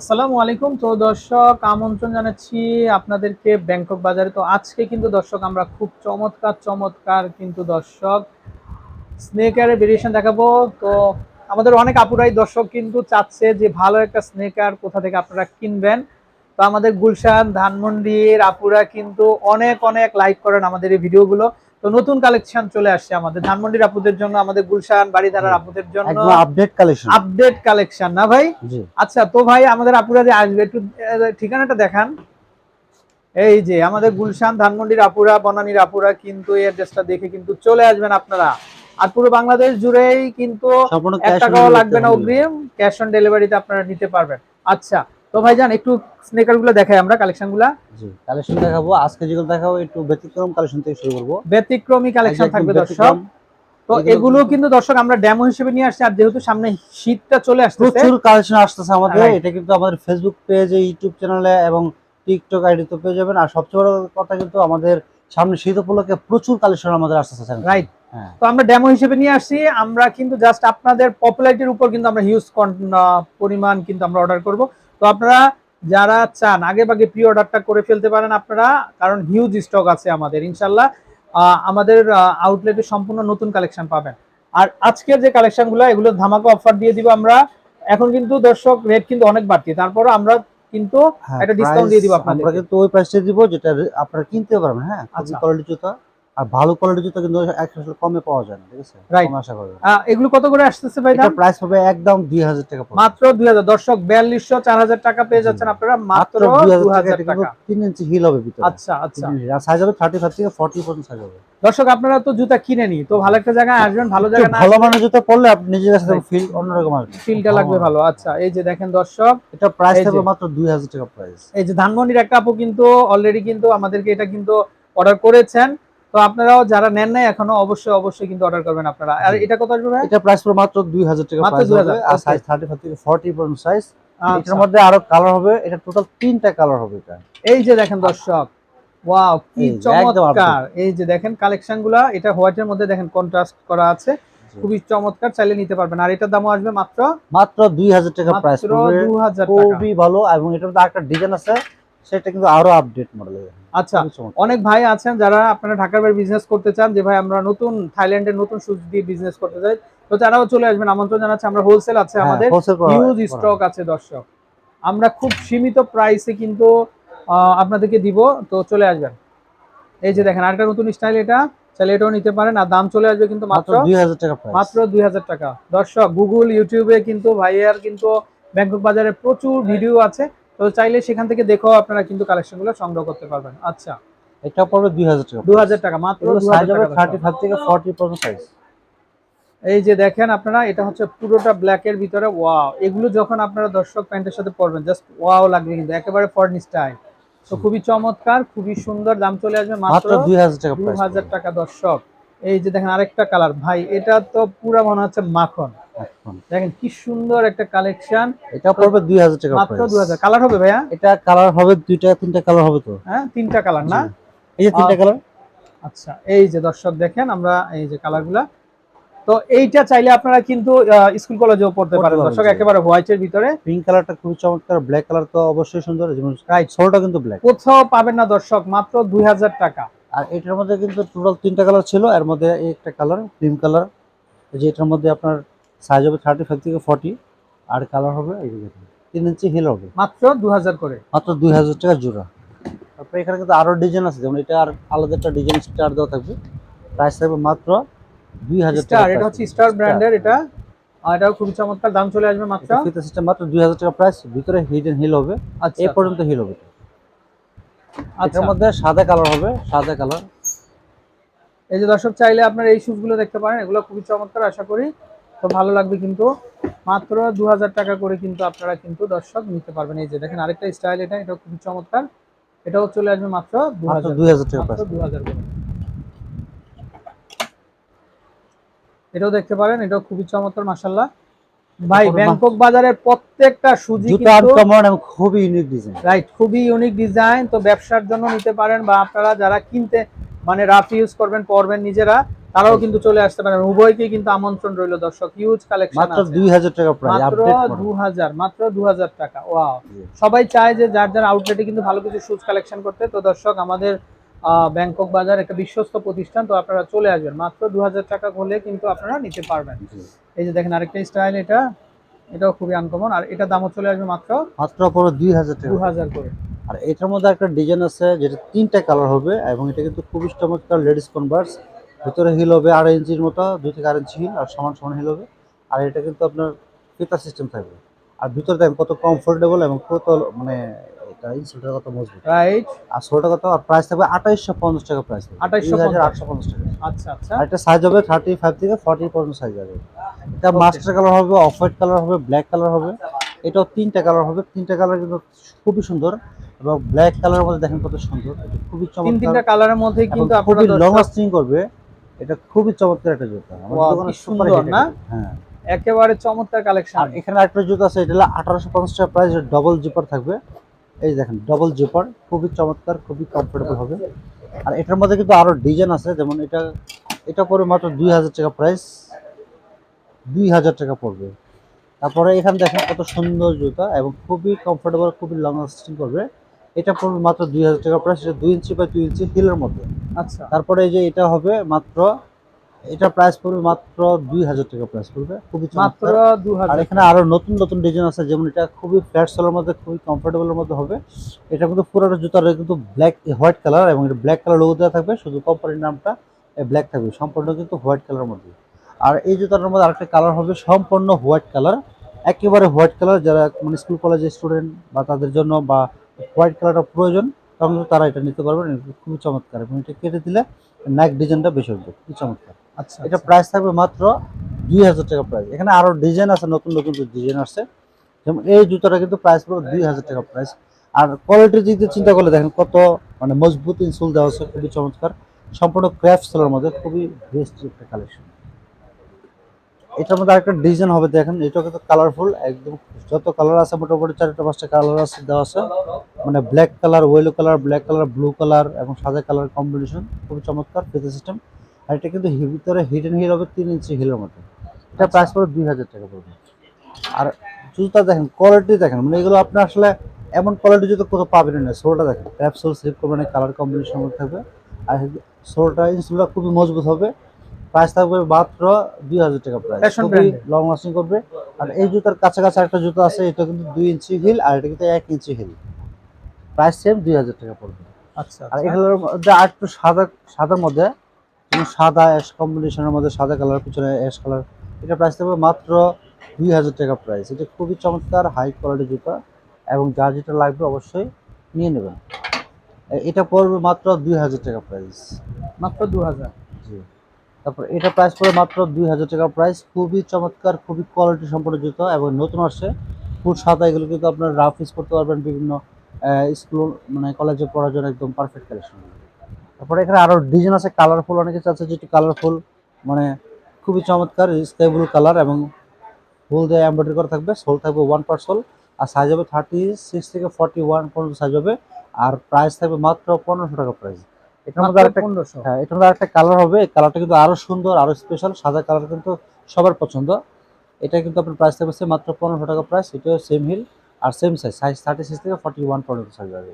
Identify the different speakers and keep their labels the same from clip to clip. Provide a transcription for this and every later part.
Speaker 1: আসসালামু আলাইকুম। তো দর্শক, আমন্ত্রণ জানাচ্ছি আপনাদেরকে ব্যাংকক বাজারে। তো আজকে কিন্তু দর্শক আমরা খুব চমৎকার চমৎকার কিন্তু দর্শক স্নেকারের ভেরিয়েশন দেখাবো। তো আমাদের অনেক আপুরাই দর্শক কিন্তু চাচ্ছে যে ভালো একটা স্নেকার কোথা থেকে আপনারা কিনবেন। তো আমাদের গুলশান, ধানমন্ডির আপুরা কিন্তু অনেক অনেক লাইক করেন আমাদের এই ভিডিওগুলো তো নতুন কালেকশন চলে আসছে আমাদের। ধানমন্ডির আপুদের জন্য আমাদের গুলশান বাড়িধারার আপুদের জন্য
Speaker 2: আপডেট কালেকশন
Speaker 1: আপডেট কালেকশন না ভাই? আচ্ছা তো ভাই আমাদের আপুরা যে আসবে একটু ঠিকানাটা দেখান। এই যে আমাদের গুলশান ধানমন্ডির আপুরা বনানীর আপুরা কিন্তু এই অ্যাড্রেসটা দেখে কিন্তু চলে আসবেন আপনারা। আর পুরো বাংলাদেশ জুড়েই কিন্তু এক টাকাও লাগবে না অগ্রিম। ক্যাশ অন ডেলিভারিতে আপনারা নিতে পারবেন। আচ্ছা তো ভাইজান একটু স্নেকারগুলো দেখাই আমরা কালেকশনগুলা।
Speaker 2: জি কালেকশন দেখাবো। আজকে যেগুলো দেখাবো একটু ব্যতিক্রম কালেকশন থেকে শুরু করব।
Speaker 1: ব্যতিক্রমী কালেকশন থাকবে দর্শক। তো
Speaker 2: এগুলো-
Speaker 1: কিন্তু দর্শক আমরা ডেমো হিসেবে নিয়ে আসছি আর যেহেতু সামনে শীতটা চলে আসতেছে
Speaker 2: প্রচুর কালেকশন আসতেছে আমাদের। এটা কিন্তু আমাদের ফেসবুক পেজে ইউটিউব চ্যানেলে এবং টিকটক আইডিতে পেয়ে যাবেন। আর সবচেয়ে বড় কথা কিন্তু আমাদের সামনে শীত উপলক্ষে প্রচুর কালেকশন আমাদের আসতেছে
Speaker 1: রাইট
Speaker 2: হ্যাঁ।
Speaker 1: তো আমরা ডেমো হিসেবে নিয়ে আসছি। আমরা কিন্তু জাস্ট আপনাদের পপুলারিটির উপর কিন্তু আমরা হিউজ পরিমাণ কিন্তু আমরা অর্ডার করব। তো আপনারা যারা চান আগে ভাগে প্রি অর্ডারটা করে ফেলতে পারেন আপনারা কারণ হিউজ স্টক আছে আমাদের ইনশাল্লাহ আমাদের আউটলেটে সম্পূর্ণ নতুন কালেকশন পাবেন আর আজকের যে কালেকশনগুলো এগুলো ধামাকা অফার দিয়ে দিব আমরা এখন কিন্তু দর্শক রেট কিন্তু অনেক বাড়তি তারপরও আমরা কিন্তু
Speaker 2: হ্যাঁ,
Speaker 1: একটা
Speaker 2: price
Speaker 1: দিয়ে দিব আপনাদেরকে।
Speaker 2: আমরা কিন্তু ওই প্রাইসে দিব যেটা আপনারা কিনতে পারবেন হ্যাঁ
Speaker 1: আচ্ছা।
Speaker 2: কোয়ালিটি জুতা আর ভালো কোয়ালিটি জুতা কিন্তু আসলে কমে পাওয়া যায় না ঠিক আছে. আশা করবেন
Speaker 1: এগুলো কত করে আসতেছে ভাই দাম?
Speaker 2: প্রাইস পাবে একদম দুই হাজার টাকা
Speaker 1: মাত্র দুই হাজার। দর্শক বিয়াল্লিশশো চার হাজার টাকা পেয়ে যাচ্ছেন আপনারা মাত্র
Speaker 2: মাত্র দুই
Speaker 1: দু
Speaker 2: হাজার টাকা
Speaker 1: হাজার
Speaker 2: এটা কিন্তু
Speaker 1: টাকা।
Speaker 2: তিন ইঞ্চি হিল হবে ভিতরে।
Speaker 1: আচ্ছা আচ্ছা।
Speaker 2: সাইজ হবে থার্টি ফাইভ থেকে ফর্টি পার্সেন্ট সাইজ হবে।
Speaker 1: দর্শক আপনারা তো জুতা কিনে নি তো ভালো একটা জায়গায় আসবেন ভালো জায়গায় না
Speaker 2: ভালো মানের জুতো পরলে আপনি নিজের কাছে. ফিল অন্যরকম আসবে।
Speaker 1: ফিলটা লাগবে ভালো আচ্ছা। এই যে দেখেন দর্শক
Speaker 2: এটা প্রাইস। থাকবে মাত্র দুই হাজার টাকা প্রাইস
Speaker 1: এই যে ধানমন্ডির একটা আপু কিন্তু অলরেডি কিন্তু আমাদেরকে এটা কিন্তু অর্ডার করেছেন। তো আপনারাও যারা নেন নাই এখনও অবশ্যই অবশ্যই কিন্তু অর্ডার করবেন আপনারা। আর এটা কত আসবে ভাই?
Speaker 2: এটা প্রাইস পড়বে মাত্র দুই হাজার টাকা
Speaker 1: মাত্র 2000
Speaker 2: আর সাইজ থার্টি ফাইভ থেকে ফর্টি পার্সেন্ট সাইজ
Speaker 1: আচ্ছা,
Speaker 2: এটার মধ্যে আরও কালার হবে এটা টোটাল তিনটা কালার হবে এটা।
Speaker 1: এই যে দেখেন দর্শক ওয়াও কি চমৎকার। এই যে দেখেন কালেকশনগুলা এটা হোয়াইটের মধ্যে দেখেন কন্ট্রাস্ট করা আছে। খুবই চমৎকার চাইলে নিতে পারবেন। আর এটার দামও আসবে মাত্র?
Speaker 2: মাত্র দুই হাজার টাকা প্রাইস
Speaker 1: মাত্র
Speaker 2: পড়বে।
Speaker 1: দু হাজার টাকা।
Speaker 2: খুবই ভালো এবং এটার মধ্যে একটা ডিজাইন আছে। সেটা কিন্তু আরও আপডেট মডেল
Speaker 1: আচ্ছা অনেক ভাই আছেন যারা আপনারা ঢাকার বাইরে বিজনেস করতে চান যে ভাই আমরা নতুন থাইল্যান্ডের নতুন সুজ দিয়ে বিজনেস করতে চাই তো তারাও চলে আসবেন। আমন্ত্রণ জানাচ্ছি আমরা হোলসেল আছে
Speaker 2: হ্যাঁ,
Speaker 1: আমাদের। হিউজ স্টক আছে দর্শক। আমরা খুব সীমিত প্রাইসে কিন্তু আপনাদেরকে দিব তো চলে আসবেন। এই যে দেখেন আরেকটা নতুন স্টাইল এটা। চাইলে এটাও নিতে পারেন আর দাম চলে আসবে কিন্তু
Speaker 2: মাত্র দুই হাজার টাকা
Speaker 1: মাত্র দুই হাজার টাকা। দর্শক গুগল ইউটিউবে কিন্তু ভাইয়ার কিন্তু ব্যাংকক বাজারে প্রচুর ভিডিও আছে। তো চাইলে সেখান থেকে দেখেও আপনারা কিন্তু কালেকশনগুলো সংগ্রহ করতে পারবেন। আচ্ছা।
Speaker 2: এটা পড়বে দুই হাজার টাকা।
Speaker 1: দু হাজার টাকা মাত্র দু
Speaker 2: সাইজ হবে
Speaker 1: হাজার
Speaker 2: থার্টি ফাইভ থেকে ফর্টি পার্সেন্ট সাইজ
Speaker 1: এই যে দেখেন আপনারা এটা হচ্ছে পুরোটা ব্ল্যাক এর ভিতরে ওয়াও এগুলো যখন আপনারা দর্শক প্যান্টের সাথে পরবেন জাস্ট ওয়াও লাগবে কিন্তু একেবারে ফরেন স্টাইল তো খুবই চমৎকার খুবই সুন্দর দাম চলে আসবে মাত্র
Speaker 2: মাত্র দুই হাজার টাকা
Speaker 1: দু
Speaker 2: প্রাইস
Speaker 1: হাজার টাকা দর্শক। এই যে দেখেন আরেকটা কালার। ভাই এটা তো পুরো মনে হচ্ছে মাখন। দেখেন কি সুন্দর একটা কালেকশন।
Speaker 2: এটা পড়বে দুই হাজার টাকা
Speaker 1: মাত্র
Speaker 2: প্রাইস
Speaker 1: দু হাজার। কালার হবে ভাইয়া?
Speaker 2: এটা কালার হবে দুইটা তিনটা কালার হবে তো?
Speaker 1: হ্যাঁ তিনটা কালার না?
Speaker 2: এই যে তিনটা কালার।
Speaker 1: আচ্ছা এই যে দর্শক দেখেন আমরা এই যে কালারগুলা। তো এইটা চাইলে আপনারা কিন্তু স্কুল কলেজেও পড়তে পারেন। দর্শক একেবারে হোয়াইটের ভিতরে।
Speaker 2: পিঙ্ক কালারটা খুবই চমৎকার ব্ল্যাক কালার তো অবশ্যই সুন্দর। যেমন
Speaker 1: রাইট
Speaker 2: সোলটা কিন্তু ব্ল্যাক
Speaker 1: কোথাও পাবেন না দর্শক মাত্র দুই হাজার টাকা।
Speaker 2: আর এটার মধ্যে কিন্তু টোটাল তিনটা কালার ছিল। এর মধ্যে একটা কালার ক্রিম কালার যে এটার মধ্যে আপনার সাইজ হবে থার্টি ফাইভ থেকে ফর্টি আর কালার হবে তিন ইঞ্চি হিল হবে।
Speaker 1: মাত্র দু হাজার করে।
Speaker 2: মাত্র দুই হাজার টাকা জোড়া। তারপরে এখানে কিন্তু আরও ডিজাইন আছে যেমন এটা আর আলাদা একটা ডিজাইন স্টার দেওয়া থাকবে। প্রাইস থাকবে মাত্র দুই হাজার টাকা
Speaker 1: এটা হচ্ছে স্টার ব্র্যান্ডের এটা। আর এটাও খুবই চমৎকার দাম চলে আসবে মাত্র
Speaker 2: ফিতা সিস্টেম মাত্র দুই হাজার টাকা প্রাইস ভিতরে হিডেন হিল হবে।
Speaker 1: আর
Speaker 2: এ পর্যন্ত হিল হবে।
Speaker 1: আচ্ছা
Speaker 2: এটার মধ্যে সাদা কালার হবে সাদা কালার।
Speaker 1: এই যে দর্শক চাইলে আপনারা এই শুজগুলো দেখতে পারেন এগুলো খুবই চমৎকার আশা করি। তো ভালো লাগবে কিন্তু। মাত্র দু হাজার টাকা করে কিন্তু আপনারা কিন্তু দর্শক নিতে পারবেন। এই যে দেখেন আরেকটা স্টাইল এটা এটা খুবই চমৎকার। এটাও চলে আসবে মাত্র দু হাজার
Speaker 2: টাকা
Speaker 1: দু হাজার এটাও দেখতে পারেন এটাও খুবই চমৎকার মাসাল্লাহ ভাই ব্যাংকক বাজারের প্রত্যেকটা সুজি
Speaker 2: জুতা আনকমন এবং খুবই ইউনিক ডিজাইন
Speaker 1: রাইট খুবই ইউনিক ডিজাইন তো ব্যবসার জন্য নিতে পারেন বা আপনারা যারা কিনতে মানে রাফ ইউজ করবেন পরবেন নিজেরা তারাও কিন্তু চলে আসতে পারেন। উভয়কেই কিন্তু আমন্ত্রণ রইল দর্শক। হিউজ কালেকশন
Speaker 2: মাত্র দুই হাজার টাকা প্রাইস
Speaker 1: মাত্র
Speaker 2: আপডেট
Speaker 1: দু হাজার মাত্র দু হাজার টাকা। ওয়াও সবাই চায় যে যার যার আউটলেটে কিন্তু ভালো কিছু শুজ কালেকশন করতে। তো দর্শক আমাদের ব্যাংকক বাজার একটা বিশ্বস্ত প্রতিষ্ঠান তো আপনারা চলে আসবেন। মাত্র দু হাজার টাকা হলে কিন্তু আপনারা নিতে পারবেন। এই যে দেখেন আরেকটা স্টাইল এটা এটাও খুবই আনকমন আর এটা দামও চলে আসবে মাত্র
Speaker 2: মাত্র পুরো দুই হাজার
Speaker 1: দু হাজার করে।
Speaker 2: আর এটার মধ্যে একটা ডিজাইন আছে যেটা তিনটা কালার হবে এবং এটা কিন্তু খুবই চমৎকার লেডিস কনভার্স ভিতরে হিল হবে আড়াই ইঞ্চির মতো দুই থেকে আড়াই ইঞ্চি হিল আর সমান সমান হিল হবে। আর এটা কিন্তু আপনার ফিতা সিস্টেম থাকবে। আর ভিতরে দেখেন কত কমফোর্টেবল এবং কত মানে কত মজবুত
Speaker 1: রাইট
Speaker 2: আর ষোলোটা কত আর প্রাইস থাকবে আঠাইশশো পঞ্চাশ টাকা প্রাইস
Speaker 1: 2850
Speaker 2: টাকা।
Speaker 1: আচ্ছা আচ্ছা।
Speaker 2: আর এটা সাইজ হবে থার্টি ফাইভ থেকে ফর্টি পর্যন্ত সাইজ হবে এটা মাস্টার কালার হবে অফ হোয়াইট কালার হবে ব্ল্যাক কালার হবে। এটাও তিনটা কালার হবে। তিনটা কালার কিন্তু খুবই সুন্দর এবং ব্ল্যাক কালারের মধ্যে দেখেন কত সুন্দর। এটা খুবই চমৎকার
Speaker 1: তিনটা কালারের মধ্যে কিন্তু
Speaker 2: খুবই লং লাস্টিং করবে। এটা খুবই চমৎকার একটা জুতা। আমাদের দোকানে
Speaker 1: না?
Speaker 2: হ্যাঁ।
Speaker 1: একেবারে চমৎকার কালেকশন
Speaker 2: এখানে একটা জুতা আছে এটা হলো আঠারোশো পঞ্চাশ টাকা প্রাইস ডবল জিপার থাকবে। এই দেখেন ডবল জুপার খুবই চমৎকার খুবই কমফোর্টেবল হবে। আর এটার মধ্যে কিন্তু আরও ডিজাইন আছে যেমন এটা এটা পড়বে মাত্র দুই হাজার টাকা প্রাইস দুই হাজার টাকা পড়বে। তারপরে এখানে দেখেন কত সুন্দর জুতা এবং খুবই কমফোর্টেবল খুবই লং লাস্টিং করবে। এটা পড়বে মাত্র দুই হাজার টাকা প্রাইস এটা দুই ইঞ্চি বা দুই ইঞ্চি হিলের মধ্যে।
Speaker 1: আচ্ছা।
Speaker 2: তারপরে এই যে এটা হবে মাত্র এটা প্রাইস পড়বে মাত্র দুই হাজার টাকা প্রাইস পড়বে। খুবই
Speaker 1: মাত্র দু
Speaker 2: আর
Speaker 1: হাজার
Speaker 2: এখানে আরও নতুন নতুন ডিজাইন আছে যেমন এটা খুবই ফ্ল্যাট সোলের মধ্যে খুবই কমফোর্টেবলের মধ্যে হবে। এটা কিন্তু পুরোটা জুতার কিন্তু ব্ল্যাক হোয়াইট কালার এবং এটা ব্ল্যাক কালার লোগো দেওয়া থাকবে। শুধু কোম্পানির নামটা ব্ল্যাক থাকবে সম্পূর্ণ কিন্তু হোয়াইট কালারের মধ্যে। আর এই জুতাটার মধ্যে আরেকটা কালার হবে সম্পূর্ণ হোয়াইট কালার একেবারে হোয়াইট কালার যারা মানে স্কুল কলেজের স্টুডেন্ট বা তাদের জন্য বা হোয়াইট কালারটা প্রয়োজন তখন তারা এটা নিতে পারবেন খুবই চমৎকার। এবং এটা কেটে দিলে নাইক ডিজাইনটা বেশি হবে। খুবই চমৎকার। এটা প্রাইস থাকবে মাত্র দুই হাজার টাকা প্রাইস এখানে আরও ডিজাইন আছে নতুন নতুন ডিজাইন আছে যেমন এই জুতোটা কিন্তু প্রাইস পড়বে দুই হাজার টাকা প্রাইস আর কোয়ালিটির দিক দিয়ে চিন্তা করলে দেখেন কত মানে মজবুত ইনসুল দেওয়া আছে খুবই চমৎকার। সম্পূর্ণ ক্র্যাফট সেলের মধ্যে খুবই বেস্ট একটা কালেকশন এটার মধ্যে আরেকটা ডিজাইন হবে দেখেন এটা কিন্তু কালারফুল একদম যত কালার আছে মোটামুটি চারটা পাঁচটা কালার আছে দেওয়া আছে। মানে black colour yellow colour black colour blue colour এবং সাদা কালার কম্বিনেশন খুবই চমৎকার ফিতে সিস্টেম আর এটা কিন্তু ভিতরে হিডেন হিল হবে তিন ইঞ্চি হিলের মতো। এটা প্রাইস পড়বে দুই হাজার টাকা পড়বে। আর জুতা দেখেন কোয়ালিটি দেখেন মানে এগুলো আপনি আসলে এমন কোয়ালিটি জুতো কোথাও পাবেন না। সোলটা দেখেন ট্যাপ সোল স্লিপ করবেন কালার কম্বিনেশন থাকবে। আর সোলটা ইনসুলটা খুবই মজবুত হবে। প্রাইস থাকবে মাত্র দুই হাজার টাকা প্রাইস খুবই লং লাস্টিং করবে। আর এই জুতার কাছাকাছি একটা জুতো আছে এটা কিন্তু দুই ইঞ্চি হিল আর এটা কিন্তু এক ইঞ্চি হিল প্রাইস সেম দুই হাজার টাকা পড়বে।
Speaker 1: আচ্ছা
Speaker 2: আর
Speaker 1: আচ্ছা।
Speaker 2: এগুলোর মধ্যে আর একটু সাদা সাদার মধ্যে সাদা অ্যাশ কম্বিনেশনের মধ্যে সাদা কালার পিছনে অ্যাশ কালার এটা প্রাইস থাকবে মাত্র দুই হাজার টাকা প্রাইস এটা খুবই চমৎকার হাই কোয়ালিটি জুতা এবং যা যেটা লাগবে অবশ্যই নিয়ে নেবেন। এটা পড়বে মাত্র দুই হাজার টাকা প্রাইস
Speaker 1: মাত্র দু হাজার।
Speaker 2: জি। তারপর এটা প্রাইস পড়ে মাত্র দুই হাজার টাকা প্রাইস খুবই চমৎকার খুবই কোয়ালিটি সম্পন্ন জুতো এবং নতুন আসছে। ফুল সাদা এগুলো কিন্তু আপনার রাফ ইউজ করতে পারবেন বিভিন্ন স্কুল মানে কলেজে পড়ার জন্য একদম পারফেক্ট কালেকশন তারপরে এখানে আরও ডিজাইন আছে কালারফুল অনেকে চাচ্ছে যেটি কালারফুল মানে খুবই চমৎকার স্কাই ব্লু কালার এবং ফুল দিয়ে এমব্রয়ডারি করা থাকবে সোল থাকবে ওয়ান পার সোল আর সাইজ হবে থার্টি সিক্স থেকে ফর্টি ওয়ান পর্যন্ত সাইজ হবে আর প্রাইস থাকবে মাত্র পনেরোশো টাকা প্রাইস এটার মধ্যে আরেকটা হ্যাঁ এটার মধ্যে একটা কালার হবে কালারটা কিন্তু আরও সুন্দর আরও স্পেশাল সাদা কালার কিন্তু সবার পছন্দ। এটা কিন্তু আপনার প্রাইস থাকবে মাত্র পনেরোশো টাকা প্রাইস এটাও সেম হিল আর same size size thirty six থেকে ফর্টি ওয়ান পর্যন্ত সাইজ হবে।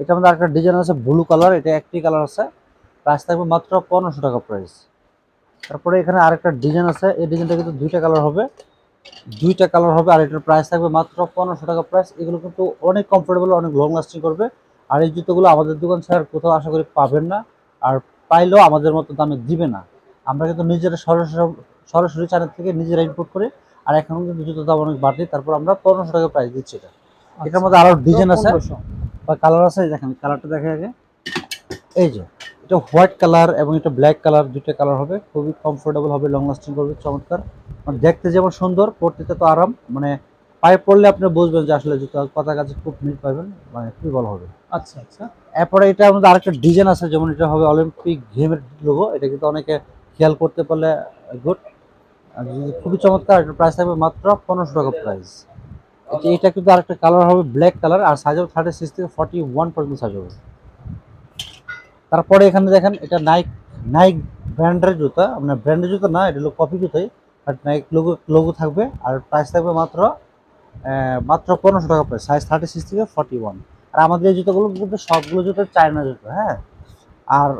Speaker 2: এটার মধ্যে আরেকটা ডিজাইন আছে ব্লু কালার এটা একটি কালার আছে। প্রাইস থাকবে মাত্র পনেরোশো টাকা প্রাইস তারপরে এখানে আরেকটা ডিজাইন আছে এই ডিজাইনটা কিন্তু দুইটা কালার হবে। দুইটা কালার হবে আর এটার প্রাইস থাকবে মাত্র পনেরোশো টাকা প্রাইস এগুলো কিন্তু অনেক কমফোর্টেবল অনেক লং লাস্টিং করবে। আর এই জুতোগুলো আমাদের দোকান ছাড়া কোথাও আশা করি পাবেন না। আর পাইলেও আমাদের মতো দামে দিবে না। আমরা কিন্তু নিজেরা সরাসরি সরাসরি চ্যানেল থেকে নিজেরা ইনপুট করি। আর এখন কিন্তু জুতোর দাম অনেক বাড়তি। তারপর আমরা পনেরোশো টাকা প্রাইস দিচ্ছি এটা। এটার মধ্যে আরও ডিজাইন আছে।
Speaker 1: পনেরোশো।
Speaker 2: বা কালার আছে দেখেন কালারটা দেখে আগে। এই যে এটা হোয়াইট কালার এবং এটা ব্ল্যাক কালার দুইটা কালার হবে খুবই কমফোর্টেবল হবে লং লাস্টিং করবে চমৎকার। মানে দেখতে যেমন সুন্দর পড়তে তো আরাম মানে পায়ে পড়লে আপনি বুঝবেন যে আসলে জুতো কথা কাছে খুব মিট পাবেন মানে খুবই ভালো হবে।
Speaker 1: আচ্ছা আচ্ছা।
Speaker 2: এরপরে এটা আমাদের আরেকটা ডিজাইন আছে যেমন এটা হবে অলিম্পিক গেমের লোগো এটা কিন্তু অনেকে খেয়াল করতে পারলে গুড খুবই চমৎকার প্রাইস থাকবে মাত্র পনেরোশো টাকা প্রাইস এটা কিন্তু আরেকটা কালার হবে ব্ল্যাক কালার আর সাইজ হবে থার্টি সিক্স থেকে ফর্টি ওয়ান পর্যন্ত সাইজ হবে। তারপরে এখানে দেখেন, এটা নাইক নাইক ব্র্যান্ডের জুতা আপনার ব্র্যান্ডের জুতা না, এটা হলো কপি জুতাই বাট নাইক লোগো লোগো থাকবে, আর প্রাইস থাকবে মাত্র মাত্র পনেরোশো টাকা প্রাইস সাইজ থার্টি সিক্স থেকে ফর্টি ওয়ান আর আমাদের এই জুতোগুলো কিন্তু সবগুলো জুতো চায়না জুতো হ্যাঁ? আর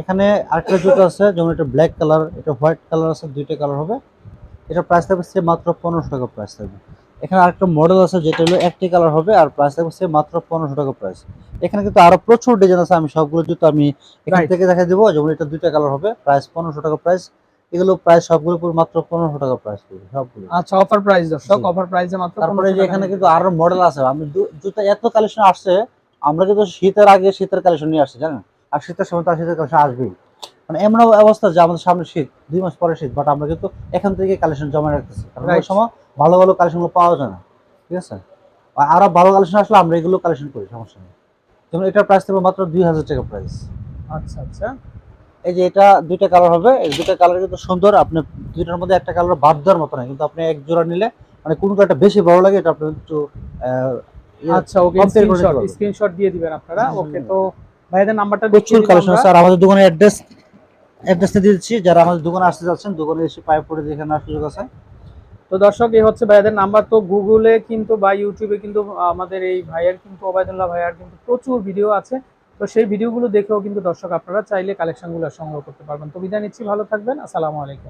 Speaker 2: এখানে আরেকটা জুতো আছে, যেমন এটা ব্ল্যাক কালার এটা হোয়াইট কালার আছে, দুইটা কালার হবে। এটা প্রাইস থাকবে সে মাত্র পনেরোশো টাকা প্রাইস থাকবে। এখানে আরেকটা মডেল আছে যেটা হলো একটি কালার হবে আর প্রাইস থাকবে মাত্র পনেরোশো টাকা প্রাইস এখানে কিন্তু আরও প্রচুর ডিজাইন আছে আমি সবগুলো জুতো আমি এখান থেকে দেখা দেবো যেমন এটা দুইটা কালার হবে প্রাইস পনেরোশো টাকা প্রাইস এগুলো প্রাইস সবগুলো পুরো মাত্র পনেরোশো টাকা প্রাইস পড়বে সবগুলো।
Speaker 1: আচ্ছা অফার প্রাইস দর্শক অফার প্রাইসে মাত্র
Speaker 2: তারপরে যে এখানে কিন্তু আরও মডেল আছে আমি জুতো এত কালেকশন আসছে আমরা কিন্তু শীতের আগে শীতের কালেকশন নিয়ে আসছি জানেন? আর শীতের সময় তার শীতের কালেকশন আসবেই। মানে এমন অবস্থা যে আমাদের সামনে শীত দুই মাস পরে শীত বাট আমরা কিন্তু এখান থেকে কালেকশন জমা রাখতেছি। কারণ সময় ভালো ভালো কালেকশনগুলো পাওয়া যায় না ঠিক আছে? আর আরও ভালো কালেকশন আসলে আমরা এগুলো কালেকশন করি সমস্যা নেই। যেমন এটার প্রাইস থাকবে মাত্র দুই হাজার টাকা প্রাইস
Speaker 1: আচ্ছা আচ্ছা।
Speaker 2: এই যে এটা দুইটা কালার হবে এই দুইটা কালার কিন্তু সুন্দর আপনি দুইটার মধ্যে একটা কালার বাদ দেওয়ার মতো না কিন্তু আপনি এক জোড়া নিলে মানে কোন কালারটা বেশি ভালো লাগে এটা আপনি একটু ইয়ে-
Speaker 1: আচ্ছা ওকে স্ক্রিনশট স্ক্রিনশট দিয়ে দিবেন আপনারা ওকে। তো ভাইদের নাম্বারটা
Speaker 2: প্রচুর কালেকশন আর আমাদের দোকানের অ্যাড্রেস অ্যাড্রেসটা দিয়ে দিচ্ছি যারা আমাদের দোকানে আসতে যাচ্ছেন দোকানে এসে পাইপ পরে দেখে নেওয়ার সুযোগ আছে।
Speaker 1: তো দর্শক, এই হচ্ছে ভাইয়াদের নাম্বার। তো গুগলে কিন্তু বা ইউটিউবে কিন্তু আমাদের এই ভাইয়ার কিন্তু, ওবায়দুল্লাহ ভাইয়ার কিন্তু প্রচুর ভিডিও আছে। তো সেই ভিডিওগুলো দেখেও কিন্তু দর্শক আপনারা চাইলে কালেকশনগুলো সংগ্রহ করতে পারবেন। তো বিদায় নিচ্ছি, ভালো থাকবেন। আসসালামু আলাইকুম।